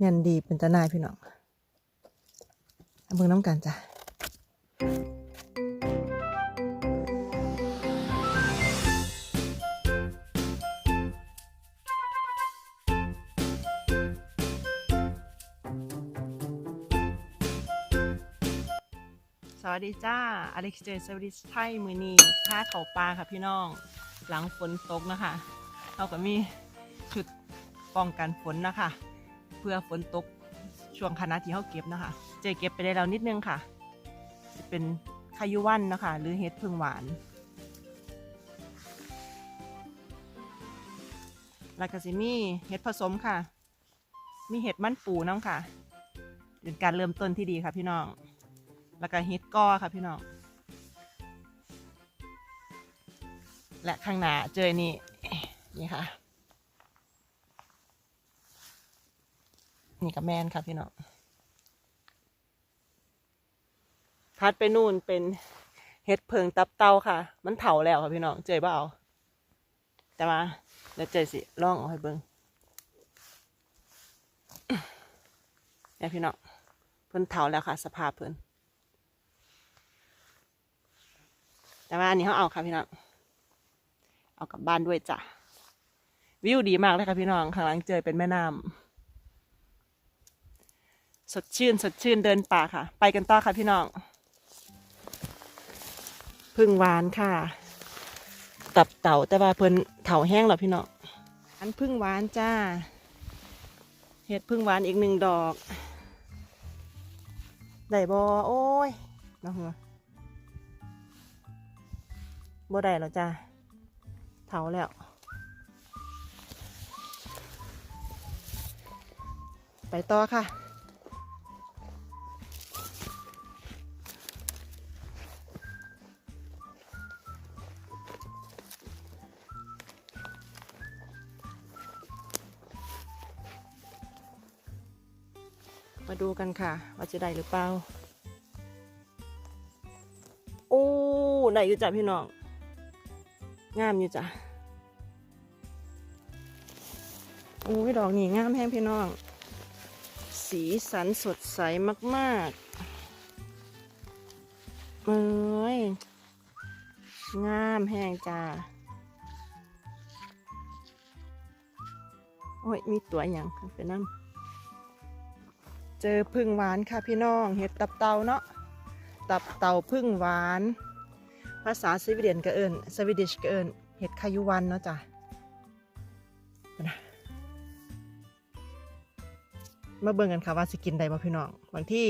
เงินดีเป็นตานายพี่น้องเอาเบิ่งน้ำกันจ้ะสวัสดีจ้า อเล็กซ์เจสวัสดีไทยมือนีท่าเขาปลาค่ะพี่น้อง หลังฝนตกนะคะ เราก็มีชุดป้องกันฝนนะคะ พื่อฝนตกช่วงคณะที่เขาเก็บนะคะเจเก็บไปได้แล้วนิดนึงค่ะ จะเป็นคายุวันนะคะหรือเห็ดพึ่งหวาน แล้วก็สิมีเห็ดผสมค่ะ มีเห็ดมันปูน้ำค่ะ เป็นการเริ่มต้นที่ดีค่ะพี่น้อง แล้วก็เห็ดก้อค่ะพี่น้อง และข้างหน้าเจอนี่นี่ค่ะ นี่กับแมนค่ะพี่น้องพัดไปนู่นเป็นเห็ดเพิงตับเตาค่ะ มันเถาแล้วค่ะพี่น้องเจอเปล่าแต่มาเดี๋ยวเจอสิล่องเอาให้เบิ้งเนี่ยพี่น้องเพิ่นเถาแล้วค่ะ สภาพเพิ่นแต่ว่าอันนี้เขาเอาค่ะพี่น้องเอากลับบ้านด้วยจ้ะวิวดีมากเลยค่ะพี่น้องข้างหลังเจอเป็นแม่น้ำ สดชื่นสดชื่นเดินป่าค่ะ ไปกันต่อค่ะพี่น้อง พึ่งหวานค่ะ ตับเต่าแต่ว่าเพิ่นเถาแห้งแล้วพี่น้องอันพึ่งหวานจ้า เห็ดพึ่งหวานอีกหนึ่งดอก ได้บอโอ้ยน้องหัวบ่ได้แล้วจ้าเถาแล้วไปต่อค่ะ มาดูกันค่ะ ว่าจะได้หรือเปล่า โอ้ได้อยู่จ้ะพี่น้อง งามอยู่จ้ะโอ้ยดอกนี่งามแห้งพี่น้อง สีสันสดใสมากๆเอ้ยงามแห้งจ้าโอ้ย มีตัวอย่างไปนั่ง เจอพึ่งหวานค่ะพี่น้อง เห็ดตับเตาเนาะ ตับเตาพึ่งหวาน ภาษาสวีเดนก็เอิญสวีดิชก็เอิญเห็ดคายุวันเนาะจ้ะมาเบิ่งกันค่ะว่าสิกินได้บ่พี่น้องบางที่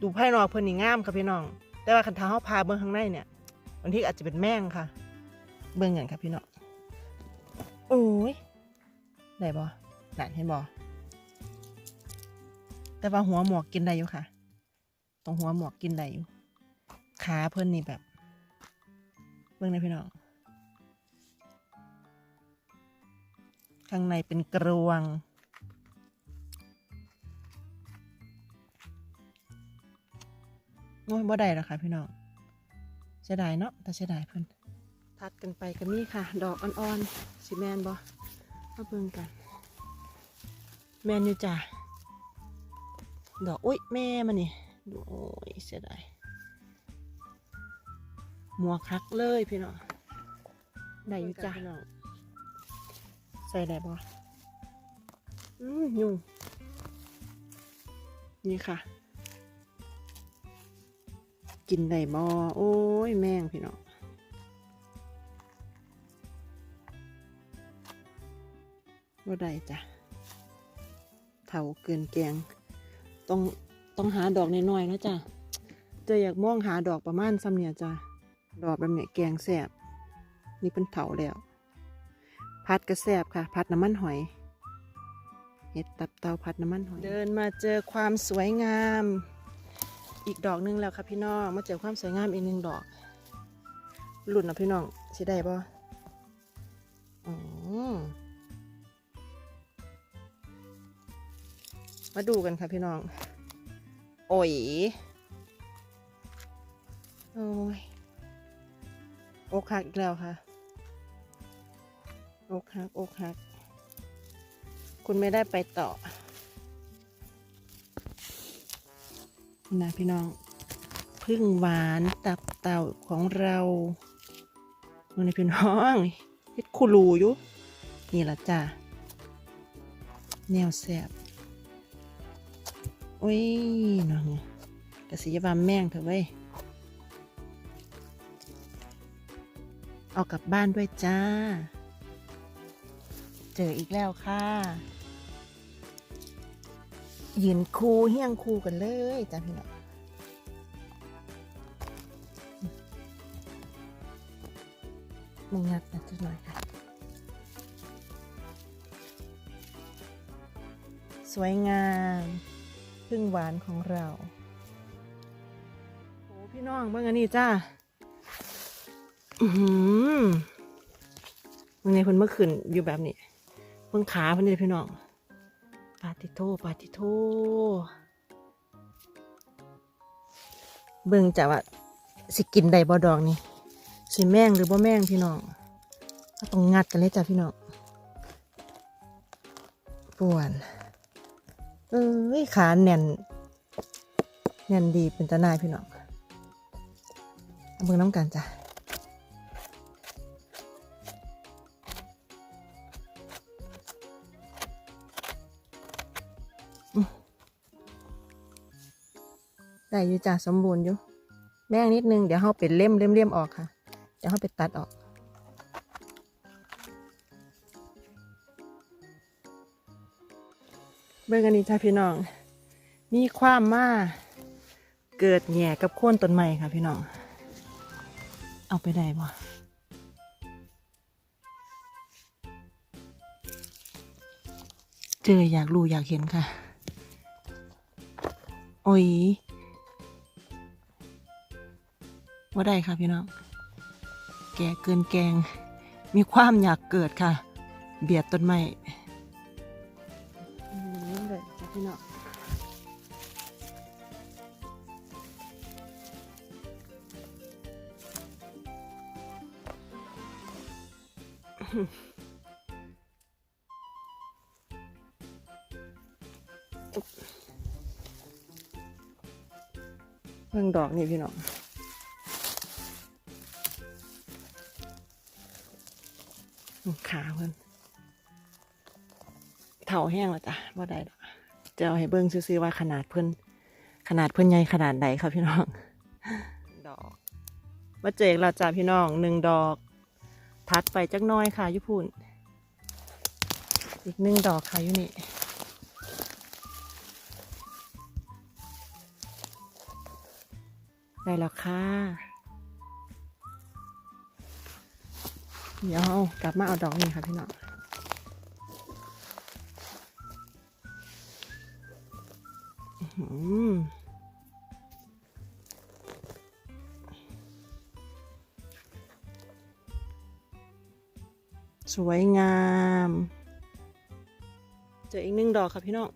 ดูภายนอกเพิ่นนี่งามค่ะพี่น้อง แต่ว่าคันท้าเฮาพาเบิ่งข้างในเนี่ยบางที่อาจจะเป็นแมงค่ะ เบิ่งกันค่ะพี่น้องโอ้ยได้บ่นั่นเห็นบ่ แต่ว่าหัวหมวกกินได้อยู่ค่ะ ตรงหัวหมวกกินได้อยู่ ขาเพิ่นนี่แบบ เบิ่งนพี่น้อง ข้างในเป็นกรวง โอ้ยบ่ได้หรอค่ะพี่น้องเสียดายเนาะแต่เสียดายเพิ่นทัดกันไปก็มีค่ะ ดอกอ่อนๆสิแมนบ่มาเบิ่งกัน แมนอยู่จ้ะ ดอกอุ้ยแม่มันนี่ดูโอ้ยเสียดายหมวกคักเลยพี่น้องได้อยู่จ้ะพี่น้องใส่ได้บ่อืมยุ่งนี่ค่ะ กินได้บ่โอ้ยแมงพี่น้องบ่ได้จ้ะเถาเกินแกง ต้องต้องหาดอกน้อยๆนะจ้ะเจะอยากมองหาดอกประมาณซ้ำเนี่ยจ้ะดอกแบบเนี้ยแกงแสบนี่เป็นเถาแล้ว พัดกระแสบค่ะ พัดน้ำมันหอยเห็ดตับเตาพัดน้ำมันหอยเดินมาเจอความสวยงาม อีกดอกหนึงแล้วค่ะพี่น้องมาเจอความสวยงามอีกหนึ่งดอกหลุดนะพี่น้องสิได้บ่อืม มาดูกันค่ะพี่น้อง โอ้ยโอ้ยอกหักอีกแล้วค่ะอกหักอกหัก คุณไม่ได้ไปต่อนะพี่น้องพึ่งหวานตับเต่าของเราดูในพี่น้องเฮ็ดคูรูอยู่ นี่ละจ้าแนวแสบ อ้ยน้องกระสีบามแม่งเถอะเว้ย เอากลับบ้านด้วยจ้า เจออีกแล้วค่ะ ยืนคูเฮี้ยงคูกันเลยจ้าพี่น้องมึงงัดนะจักหน่อยค่ะ สวยงาม พึ่งหวานของเราโอ้พี่น้องเบิ่งอันนี้จ้าอือหือมึงในเพิ่นเมื่อคืนอยู่แบบนี้เพิ่งขาเพิ่นเลยพี่น้องปาติโทปาติโทเบิ่งจะว่าสิกินได้บ่ดอกนี่สิแม่งหรือบ่แม่งพี่น้องก็ต้องงัดกันเลยจ้ะพี่น้องป่วน เอ้ยขาแน่น แน่นดีเป็นตาหนายพี่น้องเอาเบิ่งน้ำกันจ้ะได้อยู่จ้ะสมบูรณ์อยู่ แม่งนิดนึง เดี๋ยวเขาเป็นเล่มเล่มเล่มออกค่ะ เดี๋ยวเขาไปตัดออก เบิ่งกันนี้จ้าพี่น้อง มีความมาเกิดแหง่กับโค่นต้นไม้ค่ะพี่น้อง เอาไปได้บ่เจออยากรู้อยากเห็นค่ะ โอ้ยว่าได้ค่ะพี่น้อง แก่เกินแกง มีความอยากเกิดค่ะ เบียดต้นไม้ เพิ่งดอกนี่พี่น้องขาเพิ่นเถาแห้งแล้วจ้ะว่าได้ดอกจะเอาให้เบิ้งซื้อๆว่าขนาดเพิ่นขนาดเพิ่นใหญ่ขนาดไหนครับพี่น้อง ดอกมาเจอเราจ้ะพี่น้องหนึ่งดอก ทัดไปจักน้อยค่ะยุพูนอีกหนึ่งดอกค่ะยู่นี่ได้แล้วค่ะ เดี๋ยวเอากลับมาเอาดอกนี้ค่ะพี่น้องอื้อ วยงาม เจออีกหนึ่งดอกค่ะพี่น้อง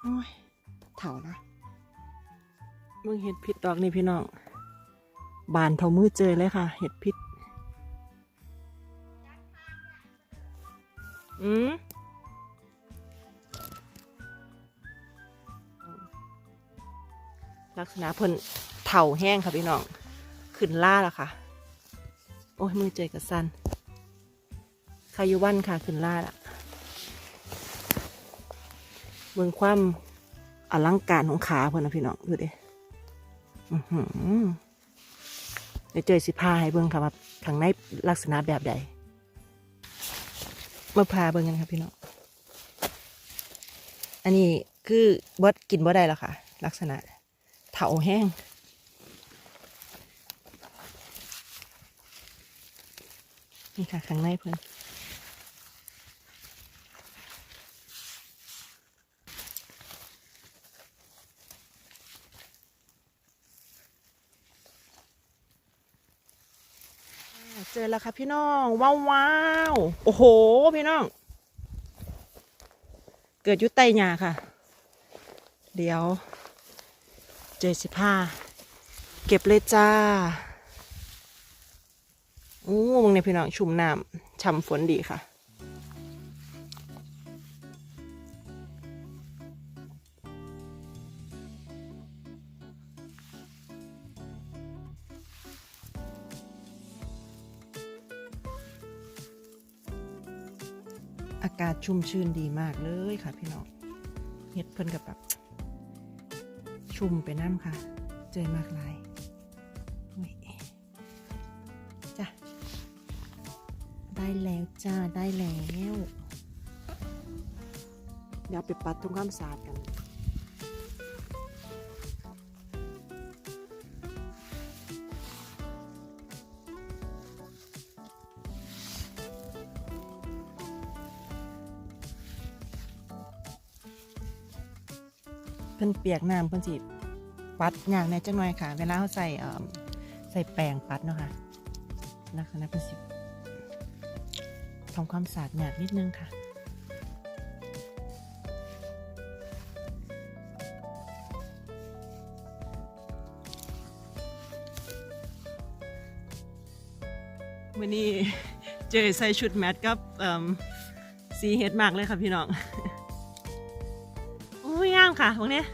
โอ้ยเถ่านะมึงเห็ดพิษดอกนี่พี่น้อง บานเท่ามือเจอเลยค่ะ เห็ดพิษ ลักษณะเพิ่นเถ่าแห้งค่ะพี่น้อง ขึ้นล่าแล้วค่ะ โอ้ยมือเจอกับสันคายุวันค่ะขึ้นล่าละเบิ่งความอลังการของขาเพื่อนนะพี่น้องดูดิเดี๋ยวเจอสิพาให้เบิ่งค่ะว่าข้างในลักษณะแบบใดมาพาเบิ่งกันครับพี่น้อง อันนี้คือบดกินบ่ได้แล้วค่ะ ลักษณะ เถาแห้ง นี่ค่ะข้างในเพื่อนเจอแล้วค่ะพี่น้อง ว้าวว้าวโอ้โห พี่น้อง เกิดยุใต้หญ้าค่ะ เดี๋ยว เจอสิผ้าเก็บเลยจ้าโอ้มึงเนี่ยพี่น้องชุ่มน้ำช่ำฝนดีค่ะ อากาศชุ่มชื่นดีมากเลยค่ะพี่น้องเฮ็ดเพิ่นกับแบบ ชุ่มไปน้ำค่ะ เจอมากหลายจ้ะได้แล้วจ้า ได้แล้ว เดี๋ยวไปปัดทุ่งข้ามสาดกัน พิ่นเปียกน้ำเพิ่นสิปัดอย่างในจังหน่อยค่ะ เวลาเขาใส่ใส่แป้งปัดเนาะค่ะลักษณะเพิ่นสิทำความสะอาดหยาดนิดนึงค่ะวันนี้เจอใส่ชุดแมทกับสีเฮ็ดมากเลยค่ะพี่น้อง ค่ะพวกเนี้ย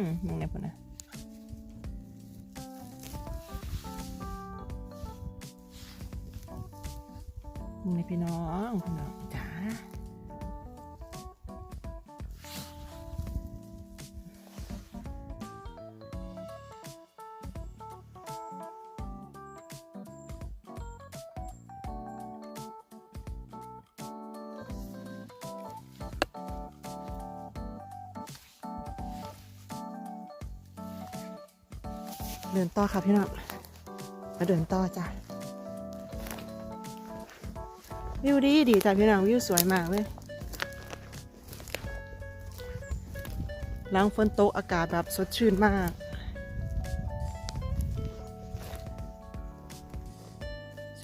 มมึงเนี่ยพุ่นนะมึงเนี่ยพี่น้องพี่น้อง เดินต่อค่ะพี่น้องมาเดินต่อจ้ะวิวดีดีจ้ะพี่น้องวิวสวยมากเลยหล้างฝนตกอากาศแบบสดชื่นมาก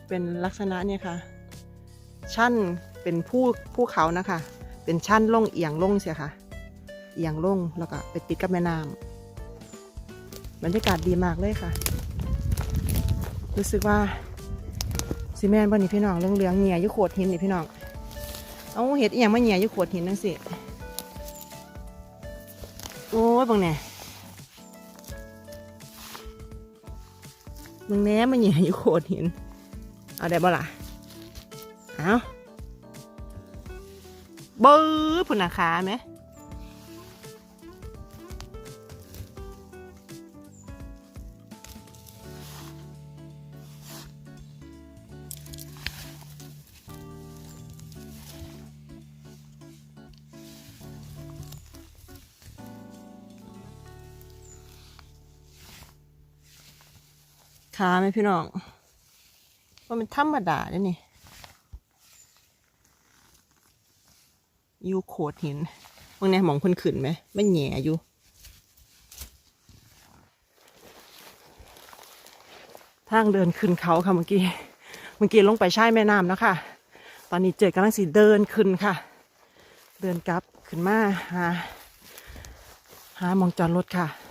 เป็นลักษณะเนี่ยค่ะ ชั้นเป็นผู้ผู้เขานะคะ เป็นชั้นลงเอียงลงเสียค่ะ เอียงลงแล้วก็ไปติดกับแม่น้ำ บรรยากาศดีมากเลยค่ะ รู้สึกว่าซีแมนบนนี้พี่น้องเรื่องเรื่องเหงียยุโขดหินนี่พี่น้อง เอาเห็ดอหย่างมาเหงียยุโขดหินนั่นสิ โอ้ยบังแหน่มึงแหน่มาเหงียยุโขดหิน เอาได้บ่ล่ะ เอาเบื้อผุนาคาไหม ขาไหมพี่น้องว่ามันธรรมดาเด้นี่อยู่โขดหินบางแนหมองคนขึ้นไหมไม่แหง่อยู่ทางเดินขึ้นเขาค่ะเมื่อกี้เมื่อกี้ลงไปใช่แม่น้ำแล้วค่ะ ตอนนี้เจอกำลังสีเดินขึ้นค่ะ เดินกลับขึ้นมาหาหามองจอดรถค่ะ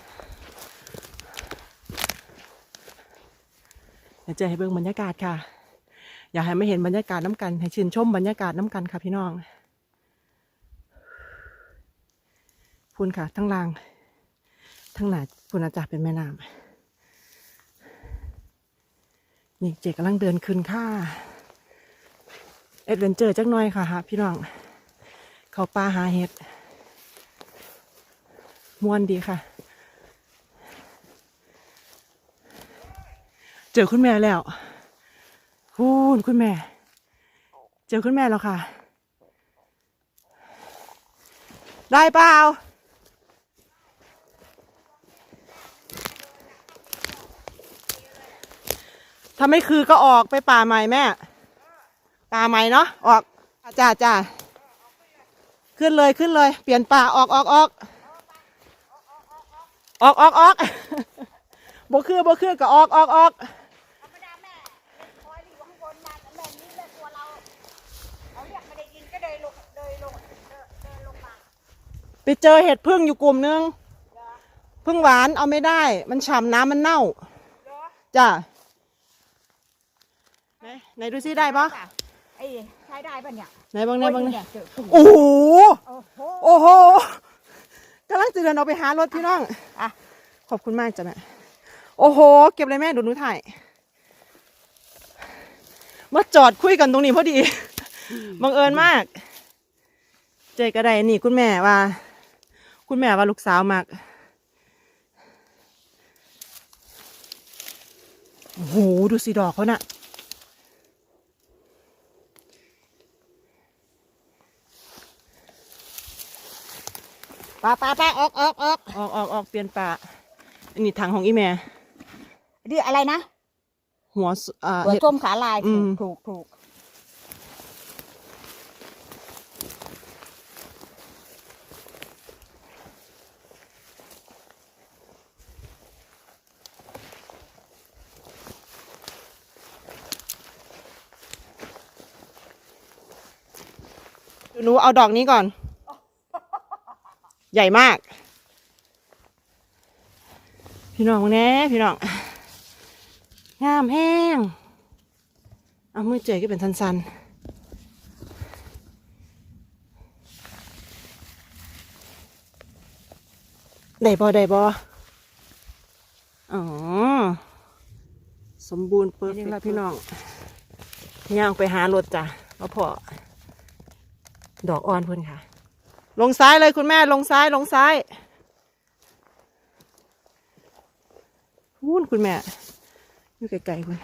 เดี๋ยวเจะให้เบิ่งบรรยากาศค่ะ อยากให้ไม่เห็นบรรยากาศน้ำกัน ให้ชื่นชมบรรยากาศน้ำกันค่ะพี่น้องพูนค่ะ ทั้งล่าง ทั้งหนาพูนอาจารย์เป็นแม่น้ำนี่เจกำลังเดินขึ้นค่ะเอ็ดเวนเจอร์จักหน่อยค่ะฮะพี่น้อง เขาป่าหาเห็ดมวนดีค่ะ เจอคุณแม่แล้ว คุณคุณแม่ เจอคุณแม่แล้วค่ะ ได้เปล่าถ้าไม่คือก็ออกไปป่าใหม่แม่ปลาใหม่เนาะออกจ้าจ้าขึ้นเลยขึ้นเลย เปลี่ยนปลาออกออกออกออกออกออกบ่คือบ่คือก็ออกออกออก ธรรมดาแม่คอยอยู่ข้างบนนะแม่นี้แม่ตัวเราเขาเรียกไม่ได้ยินก็เดินลงเดินลงเดินเดินลงมา ไปเจอเห็ดพึ่งอยู่กลุ่มนึงเหรอพึ่งหวานเอาไม่ได้ มันฉ่ำน้ำมันเน่าเหรอจ้าไหนไหนดูซิได้ปะไอ้ใช้ได้ปะเนี่ยไหนบ้างไหนบ้างโอ้ยเนี่ยเจอโอ้โหโอ้โหโอ้โหกำลังจะเดินออกไปหารถพี่น้องอะขอบคุณมากจ้ะแม่โอ้โห เก็บเลยแม่ดูหนูถ่ายมาจอดคุยกันตรงนี้พอดีบังเอิญมาก เจอก็ได้นี่คุณแม่ว่า คุณแม่ว่าลูกสาวมากโอ้โหดูสิดอกเขาน่ะปลาปลาปลาออกออกออกออกออกออกเปลี่ยนปลาอันนี้ถังของอีแม่นี่อะไรนะ หัวสอ่าหัวเห็ดส้มขาลายอืถูม กถูกถูก หนูเอาดอกนี้ก่อน ใหญ่มาก พี่น้องแน่พี่น้อง งามแห้ง เอามือเจยก็เป็นสันๆได้บ่ได้บ่อ๋อ สมบูรณ์เปิดนี่ละพี่น้องย่างไปหารถจ้ะมาพอ ดอกอ่อนเพิ่นค่ะ ลงซ้ายเลยคุณแม่ลงซ้ายลงซ้ายวุ้นคุณแม่อยู่ไกลๆคุณ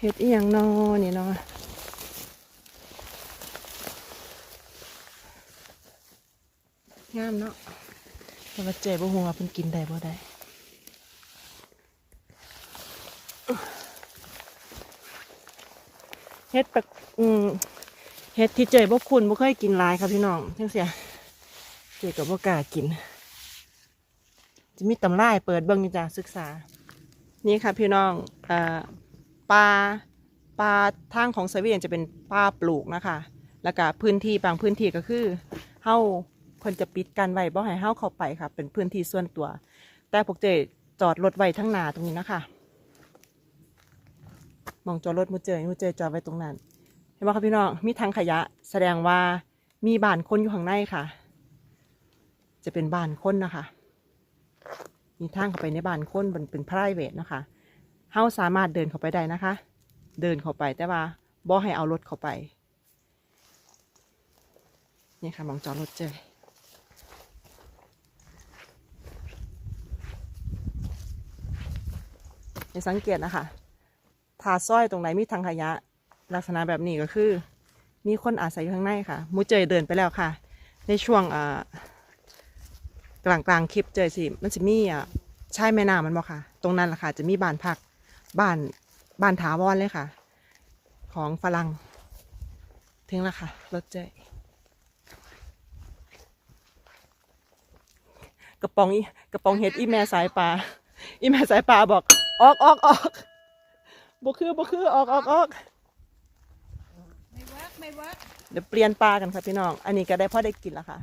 เห็ดอีหยังนอนี่เนาะงามเนาะแต่ว่าเจ๊บ่ฮู้ว่าเพิ่นกินได้บ่ได้ เฮ็ดแบบอืมเฮ็ดที่เจยบ่คุณบ่เคยกินลายครับพี่น้องจังเสียเจยก็บ่กล้ากิน จะมีตำรายเปิดเบิ่งจ้ะศึกษา นี่ค่ะพี่น้องอ่าปลาปลาทางของสวีเดนจะเป็นปลาปลูกนะคะ แล้วก็พื้นที่บางพื้นที่ก็คือเฮาเพิ่นจะปิดกันไว้บ่ให้เฮาเข้าไปค่ะ เป็นพื้นที่ส่วนตัว แต่พวกเจจอดรถไว้ทั้งหน้าตรงนี้นะคะ องจอดรถมูเจยมูเจยจอดไว้ตรงนั้น เห็นไหมครับพี่น้อง มีทางขยะ แสดงว่ามีบ้านคนอยู่ข้างในค่ะ จะเป็นบ้านคนนะคะ มีทางเข้าไปในบ้านคนมันเป็น p r i v a t นะคะเฮาสามารถเดินเข้าไปได้นะคะ เดินเข้าไปแต่ว่าบ่ให้เอารถเข้าไป นี่ค่ะมองจอดรถเจยสังเกตนะคะ ทาซ้อยตรงไหนมีทางขยะ ลักษณะแบบนี้ก็คือ มีคนอาศัยอยู่ข้างในค่ะ มูเจยเดินไปแล้วค่ะ ในช่วงอ่ากลางกลางๆคลิปเจยสิ มันจะมีอะใชายแม่น้ำมันบอกค่ะ ตรงนั้นแหละค่ะ จะมีบ้านพักบ้านบ้านถาวรเลยค่ะ ของฝรั่งถึงแล้วค่ะรถเจยกระป๋องอีกระป๋องเห็ดอีแม่สายปลาอีแม่สายปลาบอก ออกออกออก บ่คือบ่คือออกออกออกไม่เวิร์กไม่เวิร์กเดี๋ยวเปลี่ยนปลากันค่ะพี่น้อง อันนี้ก็ได้พอได้กินแล้วค่ะ